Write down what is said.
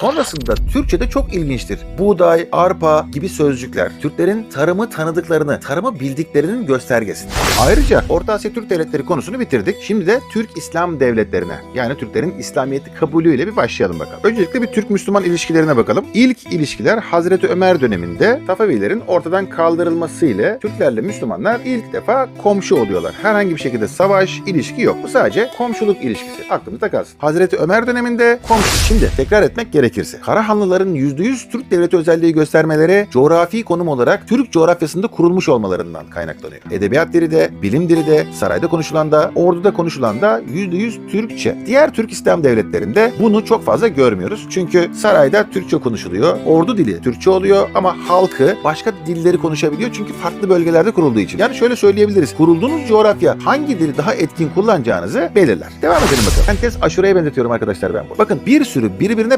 Sonrasında Türkçe'de çok ilginçtir. Buğday, arpa gibi sözcükler Türklerin tarımı tanıdıklarını, tarımı bildiklerinin göstergesidir. Ayrıca Orta Asya Türk devletleri konusunu bitirdik. Şimdi de Türk İslam devletlerine yani Türklerin İslamiyet'i kabulüyle bir başlayalım bakalım. Öncelikle bir Türk-Müslüman ilişkilerine bakalım. İlk ilişkiler Hazreti Ömer döneminde Safavilerin ortadan kaldırılması ile Türklerle Müslümanlar ilk defa komşu oluyorlar. Herhangi bir şekilde savaş, ilişki yok. Bu sadece komşuluk ilişkisi. Aklınızda kalsın. Hazreti Ömer döneminde komşu. Şimdi tekrar etmek gerekirse Karahanlıların %100 Türk devleti özelliği göstermeleri coğrafi konum olarak Türk coğrafyasında kurulmuş olmalarından kaynaklanıyor. Edebiyat dili de, bilim dili de, sarayda konuşulan da, orduda konuşulan da %100 Türkçe. Diğer Türk İslam devletlerinde bunu çok fazla görmüyoruz. Çünkü sarayda Türkçe konuşuluyor, ordu dili Türkçe oluyor ama halkı başka dilleri konuşabiliyor çünkü farklı bölgelerde kurulduğu için. Yani şöyle söyleyebiliriz. Kurulduğunuz coğrafya hangi dili daha etkin kullanacağınızı belirler. Devam edelim bakalım. Herkes aşureye benzetiyorum arkadaşlar ben bu. Bakın bir sürü birbirine